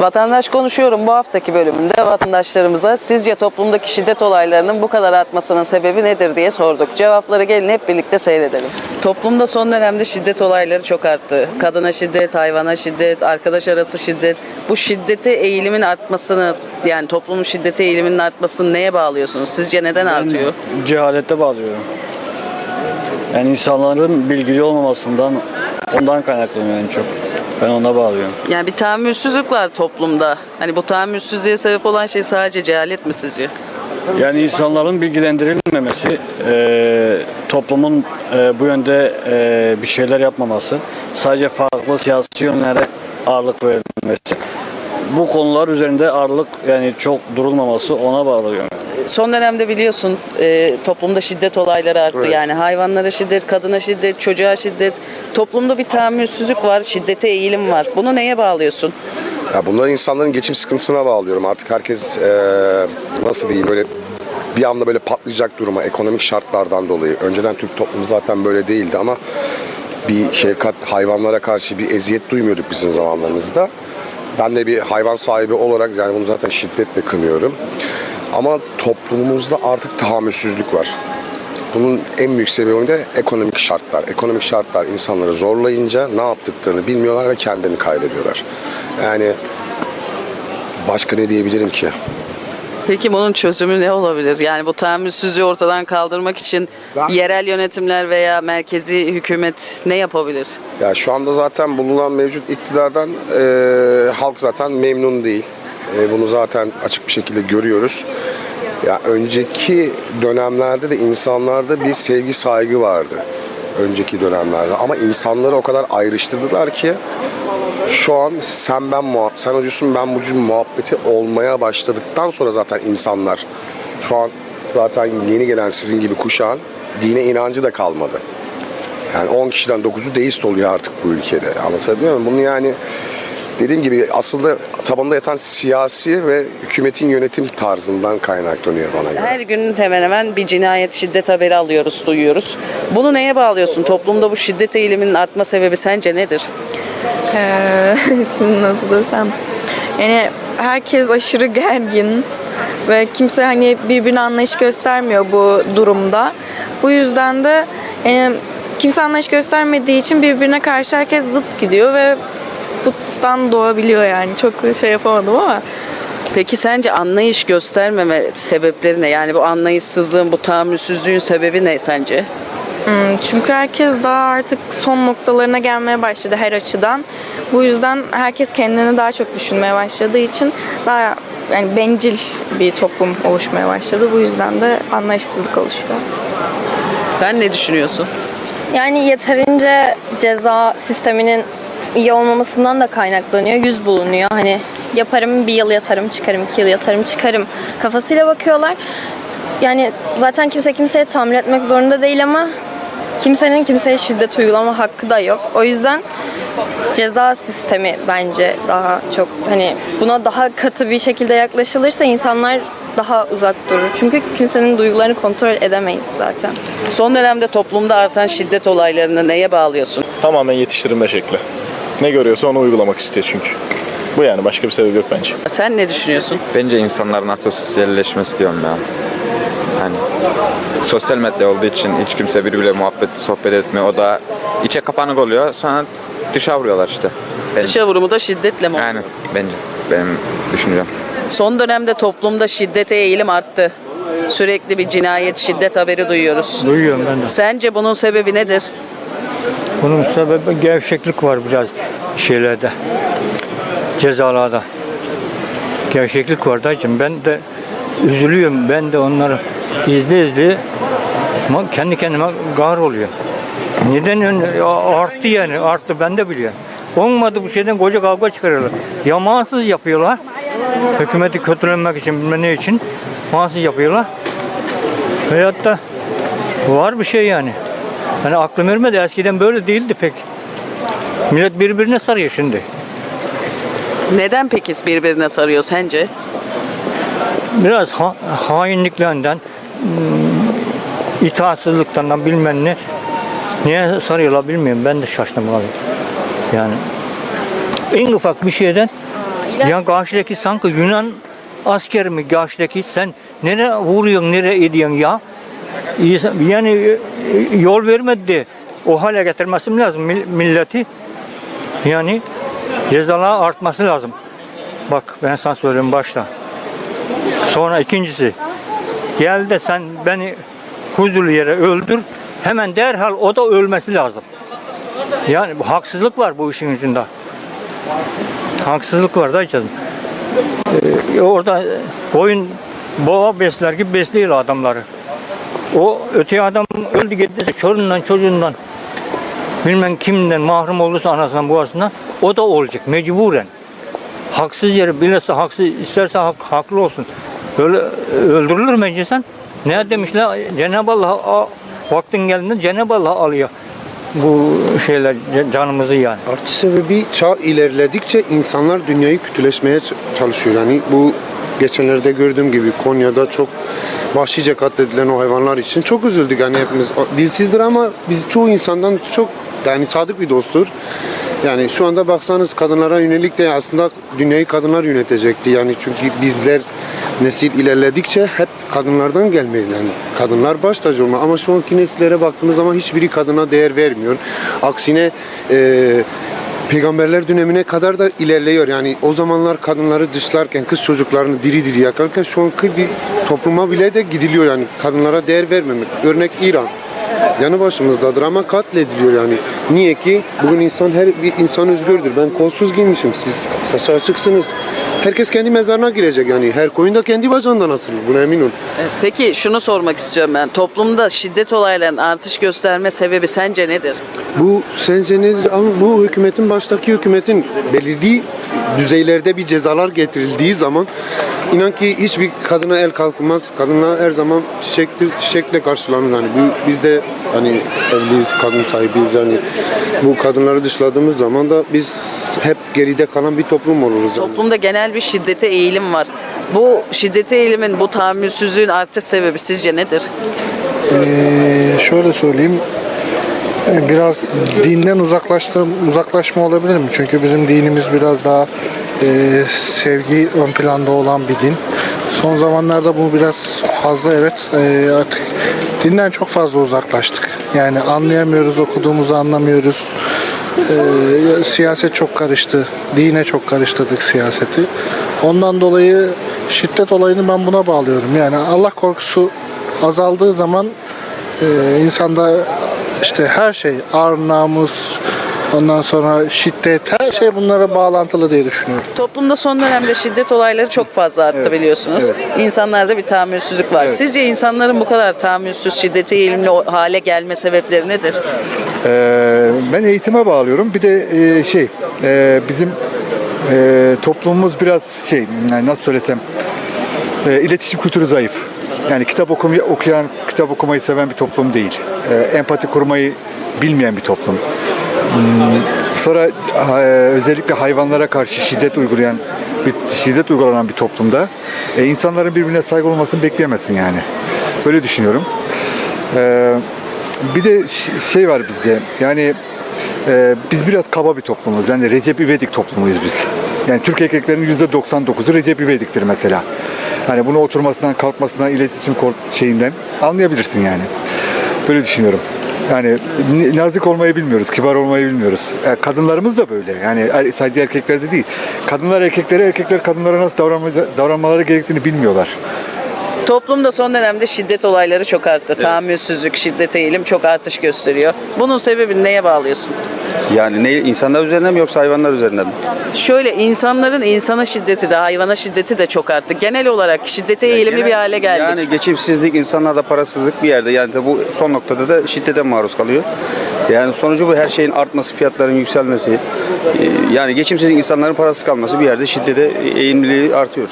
Vatandaş konuşuyorum bu haftaki bölümünde vatandaşlarımıza sizce toplumdaki şiddet olaylarının bu kadar artmasının sebebi nedir diye sorduk. Cevapları gelin hep birlikte seyredelim. Toplumda son dönemde şiddet olayları çok arttı. Kadına şiddet, hayvana şiddet, arkadaş arası şiddet. Bu şiddete eğilimin artmasını yani toplumun şiddete eğiliminin artmasını neye bağlıyorsunuz? Sizce neden artıyor? Cehalete bağlıyorum. Yani insanların bilgili olmamasından ondan kaynaklanıyor en çok. Ben ona bağlıyorum. Yani bir tahammülsüzlük var toplumda. Hani bu tahammülsüzlüğe sebep olan şey sadece cehalet mi sizce? Yani insanların bilgilendirilmemesi, e, toplumun e, bu yönde e, bir şeyler yapmaması, sadece farklı siyasi yönlere ağırlık verilmesi. Bu konular üzerinde ağırlık yani çok durulmaması ona bağlıyorum. Son dönemde biliyorsun e, toplumda şiddet olayları arttı. Yani hayvanlara şiddet, kadına şiddet, çocuğa şiddet. Toplumda bir tahammülsüzlük var, şiddete eğilim var. Bunu neye bağlıyorsun? Ya bunları insanların geçim sıkıntısına bağlıyorum. Artık herkes eee, nasıl diyeyim böyle bir anda böyle patlayacak duruma ekonomik şartlardan dolayı. Önceden Türk toplumu zaten böyle değildi ama bir şefkat hayvanlara karşı bir eziyet duymuyorduk bizim zamanlarımızda. Ben de bir hayvan sahibi olarak yani bunu zaten şiddetle kınıyorum. Ama toplumumuzda artık tahammülsüzlük var. Bunun en büyük sebebi de ekonomik şartlar. Ekonomik şartlar insanları zorlayınca ne yaptıklarını bilmiyorlar ve kendini kaybediyorlar. Yani başka ne diyebilirim ki? Peki bunun çözümü ne olabilir? Yani bu tahammülsüzlüğü ortadan kaldırmak için Ben- yerel yönetimler veya merkezi hükümet ne yapabilir? Ya şu anda zaten bulunan mevcut iktidardan e, halk zaten memnun değil. E, bunu zaten açık bir şekilde görüyoruz. Ya önceki dönemlerde de insanlarda bir sevgi saygı vardı. Önceki dönemlerde ama insanları o kadar ayrıştırdılar ki şu an sen ben muhab sen ucusun ben bucum muhabbeti olmaya başladıktan sonra zaten insanlar şu an zaten yeni gelen sizin gibi kuşağın dine inancı da kalmadı. Yani 10 kişiden 9'u deist oluyor artık bu ülkede. Anlatabiliyor muyum? Bunu yani dediğim gibi aslında tabanında yatan siyasi ve hükümetin yönetim tarzından kaynaklanıyor bana göre. Her gün hemen hemen bir cinayet, şiddet haberi alıyoruz, duyuyoruz. Bunu neye bağlıyorsun? Toplumda bu şiddet eğiliminin artma sebebi sence nedir? Ee, şimdi nasıl desem. Yani herkes aşırı gergin ve kimse hani birbirine anlayış göstermiyor bu durumda. Bu yüzden de yani kimse anlayış göstermediği için birbirine karşı herkes zıt gidiyor ve bundan doğabiliyor yani. Çok şey yapamadım ama. Peki sence anlayış göstermeme sebepleri ne? Yani bu anlayışsızlığın, bu tahammülsüzlüğün sebebi ne sence? Hmm, Çünkü herkes daha artık son noktalarına gelmeye başladı her açıdan. Bu yüzden herkes kendini daha çok düşünmeye başladığı için daha yani bencil bir toplum oluşmaya başladı. Bu yüzden de anlayışsızlık oluşuyor. Sen ne düşünüyorsun? Yani yeterince ceza sisteminin iyi olmamasından da kaynaklanıyor. Yüz bulunuyor. Hani yaparım bir yıl yatarım çıkarım, iki yıl yatarım çıkarım kafasıyla bakıyorlar. Yani zaten kimse kimseye tahammül etmek zorunda değil ama kimsenin kimseye şiddet uygulama hakkı da yok. O yüzden ceza sistemi bence daha çok hani buna daha katı bir şekilde yaklaşılırsa insanlar daha uzak durur. Çünkü kimsenin duygularını kontrol edemeyiz zaten. Son dönemde toplumda artan şiddet olaylarını neye bağlıyorsun? Tamamen yetiştirilme şekli. Ne görüyorsa onu uygulamak istiyor çünkü. Bu yani başka bir sebep yok bence. Sen ne düşünüyorsun? Bence insanların asosyalleşmesi diyorum ya. Sosyal medya olduğu için hiç kimse birbiriyle muhabbet, sohbet etmiyor. O da içe kapanık oluyor. Sonra dışa vuruyorlar işte. Bence. Dışa vurumu da şiddetle mi? Yani bence. Benim düşüncem. Son dönemde toplumda şiddete eğilim arttı. Sürekli bir cinayet, şiddet haberi duyuyoruz. Duyuyorum ben de. Sence bunun sebebi nedir? Bunun sebebi gevşeklik var biraz şeylerde. Cezalarda. Gevşeklik var dayıcım. Ben de üzülüyorum. Ben de onları izle ama kendi kendime gar oluyor. Neden arttı yani arttı ben de biliyorum. Olmadı bu şeyden koca kavga çıkarıyorlar. Yamansız yapıyorlar. Hükümeti kötülemek için bilmem ne için yamansız yapıyorlar. Veyahut da var bir şey yani. Hani aklım ermedi. Eskiden böyle değildi pek. Millet birbirine sarıyor şimdi. Neden peki birbirine sarıyor sence? Biraz ha- hainliklerinden, hmm, itaatsızlıktan bilmem ne. Niye sarıyorlar bilmiyorum. Ben de şaştım abi. Yani en ufak bir şeyden ya karşıdaki sanki Yunan asker mi karşıdaki sen nereye vuruyorsun nereye ediyorsun ya yani e, yol vermedi o hale getirmesi lazım mil- milleti yani cezalar artması lazım bak ben sana söyleyeyim başta sonra ikincisi gel de sen beni huzurlu yere öldür hemen derhal o da ölmesi lazım yani haksızlık var bu işin içinde haksızlık var da canım. Ee, orada koyun boğa besler gibi besliyor adamları. O öte adam öldü gittiyse çorundan çocuğundan bilmem kimden mahrum olursa anasından babasından o da olacak mecburen. Haksız yere bilirse haksız isterse hak, haklı olsun. Böyle öldürülür mü insan? Ne demişler? Cenab-ı Allah vaktin geldiğinde Cenab-ı Allah alıyor bu şeyler ca- canımızı yani. Artış sebebi çağ ilerledikçe insanlar dünyayı kötüleşmeye ç- çalışıyor. Yani bu geçenlerde gördüğüm gibi Konya'da çok vahşice katledilen o hayvanlar için çok üzüldük. Yani hepimiz dilsizdir ama biz çoğu insandan çok yani sadık bir dosttur. Yani şu anda baksanız kadınlara yönelik de aslında dünyayı kadınlar yönetecekti. Yani çünkü bizler nesil ilerledikçe hep kadınlardan gelmeyiz yani. Kadınlar baş tacı olma ama şu anki nesillere baktığımız zaman hiçbiri kadına değer vermiyor. Aksine e, peygamberler dönemine kadar da ilerliyor. Yani o zamanlar kadınları dışlarken, kız çocuklarını diri diri yakarken şu anki bir topluma bile de gidiliyor yani. Kadınlara değer vermemek. Örnek İran. Yanı başımızdadır ama katlediliyor yani. Niye ki? Bugün insan her bir insan özgürdür. Ben kolsuz giymişim. Siz saçı açıksınız. Herkes kendi mezarına girecek yani. Her koyun da kendi bacağından asılır. Buna emin ol. Evet, Peki şunu sormak istiyorum ben. Toplumda şiddet olaylarının artış gösterme sebebi sence nedir? Bu sence nedir? Ama bu hükümetin baştaki hükümetin belirli düzeylerde bir cezalar getirildiği zaman inan ki hiçbir kadına el kalkmaz. Kadına her zaman çiçektir, çiçekle karşılanır. Yani bu, biz de hani evliyiz, kadın sahibiyiz yani. Bu kadınları dışladığımız zaman da biz hep geride kalan bir toplum oluruz. Yani. Toplumda genel bir şiddete eğilim var. Bu şiddete eğilimin, bu tahammülsüzlüğün artış sebebi sizce nedir? Ee, şöyle söyleyeyim. Ee, Biraz dinden uzaklaştım, uzaklaşma olabilir mi? Çünkü bizim dinimiz biraz daha e, sevgi ön planda olan bir din. Son zamanlarda bu biraz fazla evet e, artık dinden çok fazla uzaklaştık. Yani anlayamıyoruz, okuduğumuzu anlamıyoruz. Ee, siyaset çok karıştı. Dine çok karıştırdık siyaseti. Ondan dolayı şiddet olayını ben buna bağlıyorum. Yani Allah korkusu azaldığı zaman e, insanda işte her şey, ar, namus, ondan sonra şiddet, her şey bunlara bağlantılı diye düşünüyorum. Toplumda son dönemde şiddet olayları çok fazla arttı biliyorsunuz. İnsanlarda bir tahammülsüzlük var. Sizce insanların bu kadar tahammülsüz, şiddete eğilimli hale gelme sebepleri nedir? Ee, ben eğitime bağlıyorum. Bir de e, şey e, bizim e, toplumumuz biraz şey yani nasıl söylesem e, iletişim kültürü zayıf. Yani kitap okumayı, okuyan, kitap okumayı seven bir toplum değil. E, empati kurmayı bilmeyen bir toplum. Sonra e, özellikle hayvanlara karşı şiddet uygulayan bir şiddet uygulanan bir toplumda e, insanların birbirine saygı olmasını bekleyemezsin yani. Böyle düşünüyorum. Ee, bir de şey var bizde yani e, biz biraz kaba bir toplumuz. Yani Recep İvedik toplumuyuz biz. Yani Türk erkeklerinin %99'u Recep İvedik'tir mesela. Hani bunu oturmasından, kalkmasından, iletişim şeyinden anlayabilirsin yani. Böyle düşünüyorum. Yani nazik olmayı bilmiyoruz, kibar olmayı bilmiyoruz. E, kadınlarımız da böyle. Yani er- sadece erkeklerde değil. Kadınlar erkeklere, erkekler kadınlara nasıl davranma- davranmaları gerektiğini bilmiyorlar. Toplumda son dönemde şiddet olayları çok arttı. Tahammülsüzlük, şiddete eğilim çok artış gösteriyor. Bunun sebebini neye bağlıyorsun? Yani ne insanlar üzerinden mi yoksa hayvanlar üzerinden mi? Şöyle insanların insana şiddeti de hayvana şiddeti de çok arttı. Genel olarak şiddete eğilimli bir hale geldik. Yani geçimsizlik, insanlarda parasızlık bir yerde. Yani bu son noktada da şiddete maruz kalıyor. Yani sonucu bu her şeyin artması, fiyatların yükselmesi. Ee, Yani geçimsiz insanların parasız kalması bir yerde şiddete eğimliliği artıyor.